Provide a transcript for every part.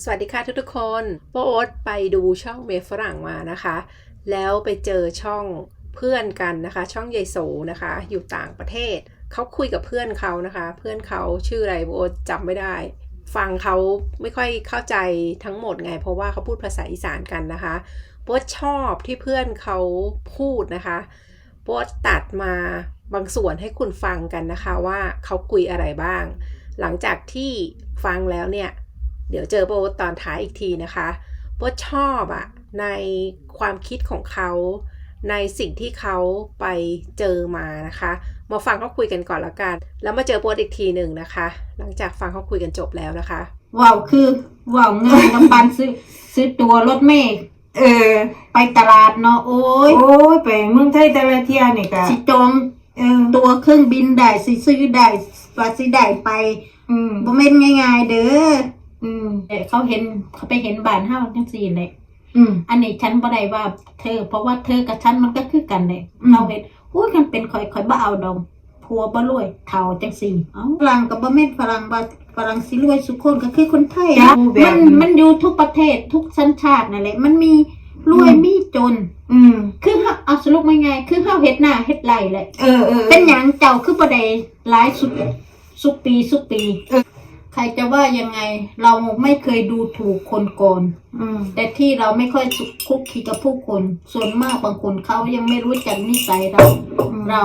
สวัสดีค่ะทุกๆคนโป๊ตไปดูช่องเมฝรั่งมานะคะ แล้วไปเจอช่องเพื่อนกันนะคะ ช่องยายโสนะคะ อยู่ต่างประเทศ เขาคุยกับเพื่อนเขานะคะ เพื่อนเขาชื่ออะไรโป๊ตจำไม่ได้ ฟังเขาไม่ค่อยเข้าใจทั้งหมดไง เพราะว่าเขาพูดภาษาอีสานกันนะคะโป๊ตชอบที่เพื่อนเขาพูดนะคะโป๊ตตัดมาบางส่วนให้คุณฟังกันนะคะว่าเขาคุยอะไรบ้าง หลังจากที่ฟังแล้วเนี่ย เดี๋ยวเจอโบทตอนท้ายอีกทีนะคะโบทชอบอะในความคิดของเขา ในสิ่งที่เขาไปเจอมานะคะ มาฟังเขาคุยกันก่อนละกัน แล้วมาเจอโบทอีกทีหนึ่งนะคะ หลังจากฟังเขาคุยกันจบแล้วนะคะว่าวคือว่าวเงินน้ำปันซื้อซื้อตัวรถเมล์เออ ไปตลาดเนาะโอ้ยโอ้ยไปเมืองไทยแต่ละเที่ยนี่ก็สิจองเออตัวเครื่องบินได้สิซื้อได้ว่าสิได้ไป อืมบ่แม่นง่ายๆเด้อ อืมแต่เขาเห็นเขาไปเห็นบ้านเฮาจังซี่แหละอืมอันนี้ฉันบ่ได้ว่าเธอ เพราะว่าเธอกับฉันมันก็คือกันแหละอืมเขาเห็นอุ้ยกันเป็นข่อยข่อยบ่เอาดอกผัวบ่รวยเฒ่าจังซี่เอ้าฝรั่งก็บ่แม่นฝรั่งว่าฝรั่งสิรวยสุคนก็คือคนไทยจ้ะมันมันอยู่ทุกประเทศทุกสัญชาตินั่นแหละมันมีรวยอืมมีจน อืม คือเฮาเอาสรุปง่ายๆคือเฮาเฮ็ดหน้าเฮ็ดไหลแหละเออเออเป็นหยังเจ้าคือบ่ได้หลายสุดสุกปีสุกปีเออ ใครจะว่ายังไงเราไม่เคยดูถูกคนก่อนอืมแต่ที่เราไม่ค่อยคุกคีกับผู้คน ส่วนมากบางคนเขายังไม่รู้จักนิสัยเราเรา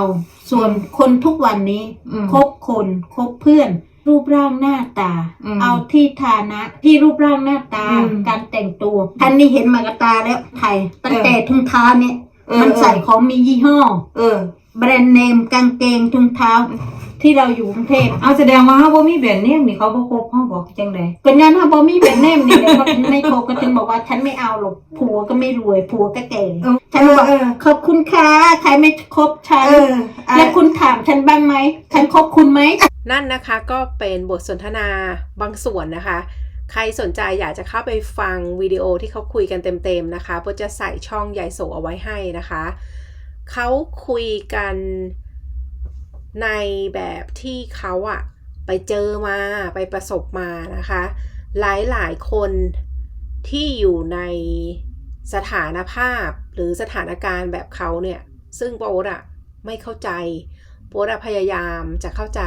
ส่วนคนทุกวันนี้อืมคบคนคบเพื่อน รูปร่างหน้าตาอืมเอาที่ฐานะ ที่รูปร่างหน้าตาอืมการแต่งตัวท่านนี้เห็นมากบตาแล้วไทยตั้งเออแต่ถุงเท้าเนี่ยเออมันใส่ของมียี่ห้อ เออ แบรนด์เนมกางเกงถุงเท้า ที่เราอยู่กรุงเทพเอาแสดงว่าเฮาบ่มีแบรนด์เนมนี่เขาบ่ครบเฮาบอกจังได๋ก็ยันถ้าบอมีแบรนด์เนมนี่เลยเขาถึงไม่โคบก็ถึงบอกว่าฉันไม่เอาหรอกผัวก็ไม่รวยผัวก็แก่เออฉันบอกเออขอบคุณค่ะใครไม่คบฉันเอออะ และคุณถามฉันบ้างไหมฉันคบคุณไหม นั่นนะคะก็เป็นบทสนทนาบางส่วนนะคะ ใครสนใจอยากจะเข้าไปฟังวิดีโอที่เขาคุยกันเต็มๆนะคะเพราะจะใส่ช่องยายโสเอาไว้ให้นะคะ เขาคุยกัน ในแบบที่เขาอะไปเจอมาไปประสบมานะคะ หลายๆคนที่อยู่ในสถานภาพหรือสถานการณ์แบบเขาเนี่ย ซึ่งโป๊ตอะไม่เข้าใจโป๊ตอะพยายามจะเข้าใจ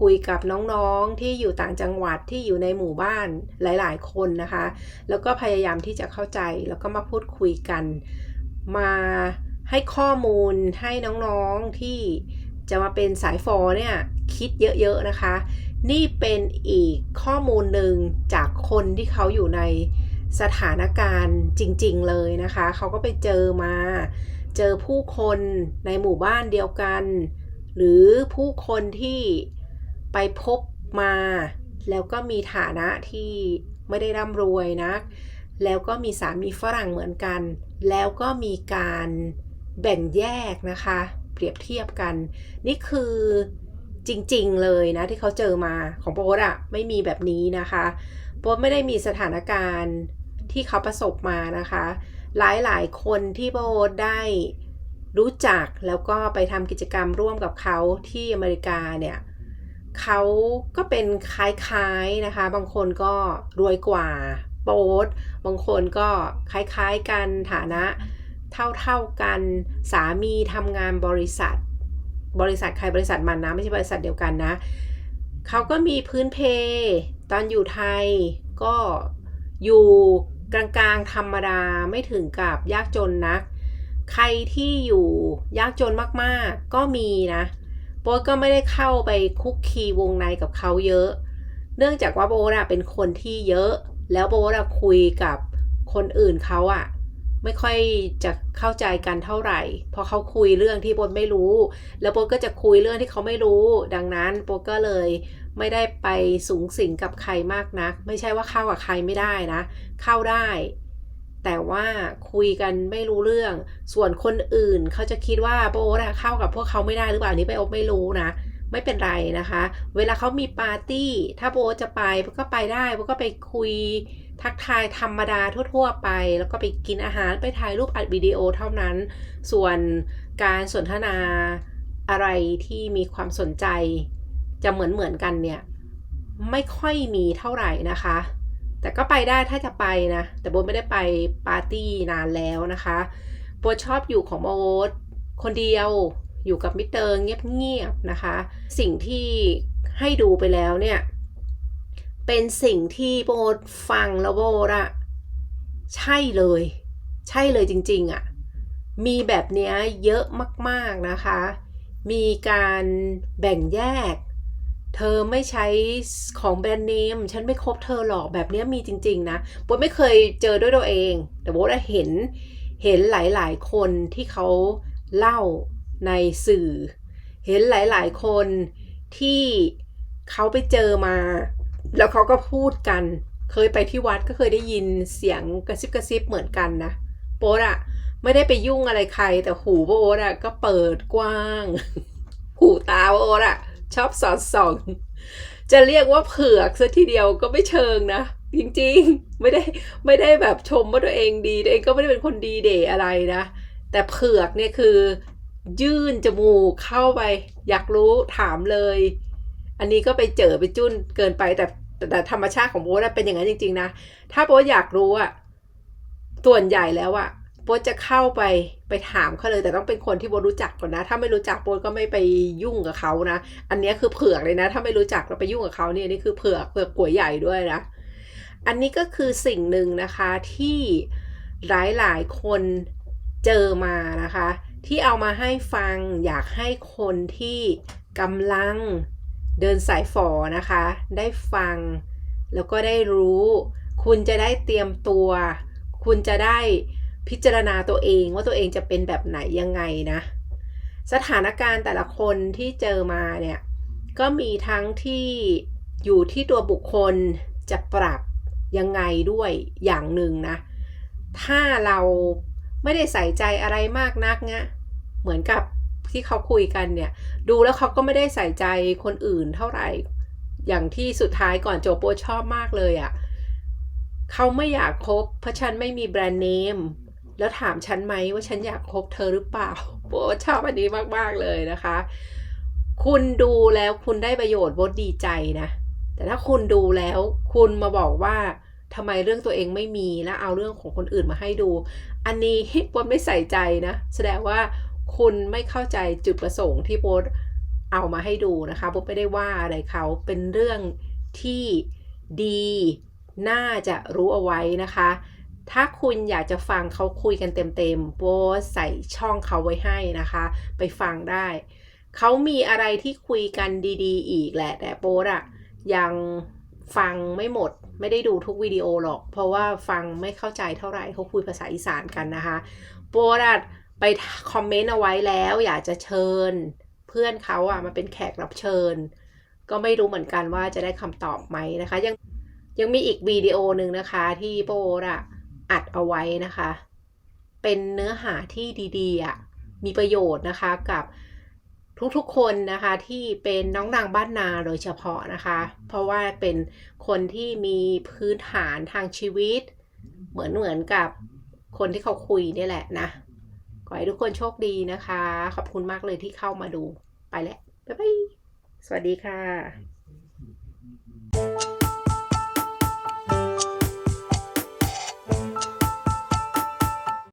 คุยกับน้องๆที่อยู่ต่างจังหวัดที่อยู่ในหมู่บ้านหลาย ๆ คนนะคะ แล้วก็พยายามที่จะเข้าใจแล้วก็มาพูดคุยกัน มาให้ข้อมูลให้น้องๆที่ จะมาเป็นสายฟอเนี่ยคิดเยอะๆนะคะ นี่เป็นอีกข้อมูลหนึ่งจากคนที่เขาอยู่ในสถานการณ์จริงๆเลยนะคะ เขาก็ไปเจอมา เจอผู้คนในหมู่บ้านเดียวกัน หรือผู้คนที่ไปพบมา แล้วก็มีฐานะที่ไม่ได้ร่ำรวยนะแล้วก็มีสามีฝรั่งเหมือนกัน แล้วก็มีการแบ่งแยกนะคะ เปรียบเทียบกัน นี่คือจริงๆเลยนะที่เขาเจอมาของโป๊ตอะไม่มีแบบนี้นะคะโป๊ตไม่ได้มีสถานการณ์ที่เขาประสบมานะคะ หลายๆคนที่โป๊ตได้รู้จักแล้วก็ไปทำกิจกรรมร่วมกับเขาที่อเมริกาเนี่ยเขาก็เป็นคล้ายๆนะคะ บางคนก็รวยกว่าโป๊ตบางคนก็คล้ายๆกันฐานะ เท่าๆกัน สามีทำงานบริษัท บริษัทใครบริษัทมันนะ ไม่ใช่บริษัทเดียวกันนะเขาก็มีพื้นเพ ตอนอยู่ไทยก็อยู่กลางๆธรรมดาไม่ถึงกับยากจนนัก ใครที่อยู่ยากจนมากๆก็มีนะโบ๊ทก็ไม่ได้เข้าไปคุกคีวงในกับเขาเยอะ เนื่องจากว่าโบ๊ทเป็นคนที่เยอะ แล้วโบ๊ทคุยกับคนอื่นเขาอะ ไม่ค่อยจะเข้าใจกันเท่าไหร่เพราะเขาคุยเรื่องที่โบไม่รู้ แล้วโบก็จะคุยเรื่องที่เขาไม่รู้ ดังนั้นโบก็เลยไม่ได้ไปสูงสิงกับใครมากนัก ไม่ใช่ว่าเข้ากับใครไม่ได้นะ เข้าได้ แต่ว่าคุยกันไม่รู้เรื่อง ส่วนคนอื่นเขาจะคิดว่าโบ๊ทอะเข้ากับพวกเขาไม่ได้หรือเปล่านี้ไปโอ๊ตไม่รู้นะไม่เป็นไรนะคะ เวลาเขามีปาร์ตี้ ถ้าโบจะไปโบก็ไปได้โบก็ไปคุย ทักทายธรรมดาทั่ว ๆ ไป แล้วก็ไปกินอาหารไปถ่ายรูปอัดวิดีโอเท่านั้น ส่วนการสนทนาอะไรที่มีความสนใจจะเหมือนเหมือนๆกันเนี่ย ไม่ค่อยมีเท่าไหร่นะคะ แต่ก็ไปได้ถ้าจะไปนะ แต่โบไม่ได้ไปปาร์ตี้นานแล้วนะคะโบชอบอยู่ของโบทคนเดียวอยู่กับมิเตอร์เงียบๆนะคะ สิ่งที่ให้ดูไปแล้วเนี่ย เป็นสิ่งที่โบฟังแล้วโบอะใช่เลย ใช่เลยจริง ๆอะมีแบบเนี้ยเยอะมากๆนะคะ มีการแบ่งแยก เธอไม่ใช้ของแบรนด์เนม ฉันไม่คบเธอหรอกแบบเนี้ยมีจริง ๆ นะโบไม่เคยเจอด้วยตัวเอง แต่โบทอะเห็นเห็นหลายๆ คนที่เขาเล่าในสื่อ เห็นหลายๆ คนที่เขาไปเจอมา แล้วเขาก็พูดกัน เคยไปที่วัดก็เคยได้ยินเสียงกระซิบกระซิบเหมือนกันนะโป๊ดอะไม่ได้ไปยุ่งอะไรใคร แต่หูโป๊ดอะก็เปิดกว้าง หูตาโป๊ดอะชอบสอดส่อง จะเรียกว่าเผือกซะทีเดียวก็ไม่เชิงนะจริงๆไม่ได้ไม่ได้แบบชมว่าตัวเองดีตัวเองก็ไม่ได้เป็นคนดีเดย์อะไรนะ แต่เผือกเนี่ยคือ ยื่นจมูกเข้าไป อยากรู้ถามเลย อันนี้ก็ไปเจอไปจุ้นเกินไปแต่ แต่ธรรมชาติของโบ๊ทเป็นอย่างนั้นจริง ๆ นะ ถ้าโบ๊ทอยากรู้อะส่วนใหญ่แล้วอะโบ๊ทจะเข้าไปไปถามเขาเลย แต่ต้องเป็นคนที่โบ๊ทรู้จักก่อนนะ ถ้าไม่รู้จักโบ๊ทก็ไม่ไปยุ่งกับเขานะ อันนี้คือเผือกเลยนะ ถ้าไม่รู้จักเราไปยุ่งกับเขาเนี่ยนี่คือเผือกเผือกกัวใหญ่ด้วยนะ อันนี้ก็คือสิ่งหนึ่งนะคะที่หลายๆคนเจอมานะคะ ที่เอามาให้ฟังอยากให้คนที่กำลัง เดินสายฝอนะคะ ได้ฟัง แล้วก็ได้รู้ คุณจะได้เตรียมตัว คุณจะได้พิจารณาตัวเองว่าตัวเองจะเป็นแบบไหนยังไงนะ สถานการณ์แต่ละคนที่เจอมาเนี่ย ก็มีทั้งที่อยู่ที่ตัวบุคคลจะปรับยังไงด้วยอย่างหนึ่งนะ ถ้าเราไม่ได้ใส่ใจอะไรมากนักเนี่ยเหมือนกับ ที่เขาคุยกันเนี่ย ดูแล้วเขาก็ไม่ได้ใส่ใจคนอื่นเท่าไหร่ อย่างที่สุดท้ายก่อนโจโปชอบมากเลยอะ่ะเขาไม่อยากคบ เพราะฉันไม่มีแบรนด์เนม แล้วถามฉันไหมว่าฉันอยากคบเธอหรือเปล่าโบชอบอันนี้มาก ๆ เลยนะคะ คุณดูแล้วคุณได้ประโยชน์โบดีใจนะ แต่ถ้าคุณดูแล้วคุณมาบอกว่าทำไมเรื่องตัวเองไม่มีแล้วเอาเรื่องของคนอื่นมาให้ดู อันนี้โบทไม่ใส่ใจนะ แสดงว่า คุณไม่เข้าใจจุดประสงค์ที่โบทเอามาให้ดูนะคะโบทไม่ได้ว่าอะไรเขาเป็นเรื่องที่ดีน่าจะรู้เอาไว้นะคะ ถ้าคุณอยากจะฟังเขาคุยกันเต็มๆโบทใส่ช่องเขาไว้ให้นะคะ ไปฟังได้ เขามีอะไรที่คุยกันดีๆ อีกแหละ แต่โบทอะยังฟังไม่หมดไม่ได้ดูทุกวิดีโอหรอก เพราะว่าฟังไม่เข้าใจเท่าไหร่เขาคุยภาษาอีสานกันนะคะโบทอะ ไปคอมเมนต์เอาไว้แล้ว อยากจะเชิญ เพื่อนเขาอะมาเป็นแขกรับเชิญ ก็ไม่รู้เหมือนกันว่าจะได้คำตอบไหมนะคะ ยังยังมีอีกวิดีโอหนึ่งนะคะ ที่โบทอะอัดเอาไว้นะคะ เป็นเนื้อหาที่ดีๆอะมีประโยชน์นะคะกับทุกๆคนนะคะที่เป็นน้องนางบ้านนาโดยเฉพาะนะคะ เพราะว่าเป็นคนที่มีพื้นฐานทางชีวิต เหมือนเหมือนกับคนที่เขาคุยนี่แหละนะ อให้ทุกคนโชคดีนะคะ ขอบคุณมากเลยที่เข้ามาดู ไปแล้ว บ๊ายบาย สวัสดีค่ะ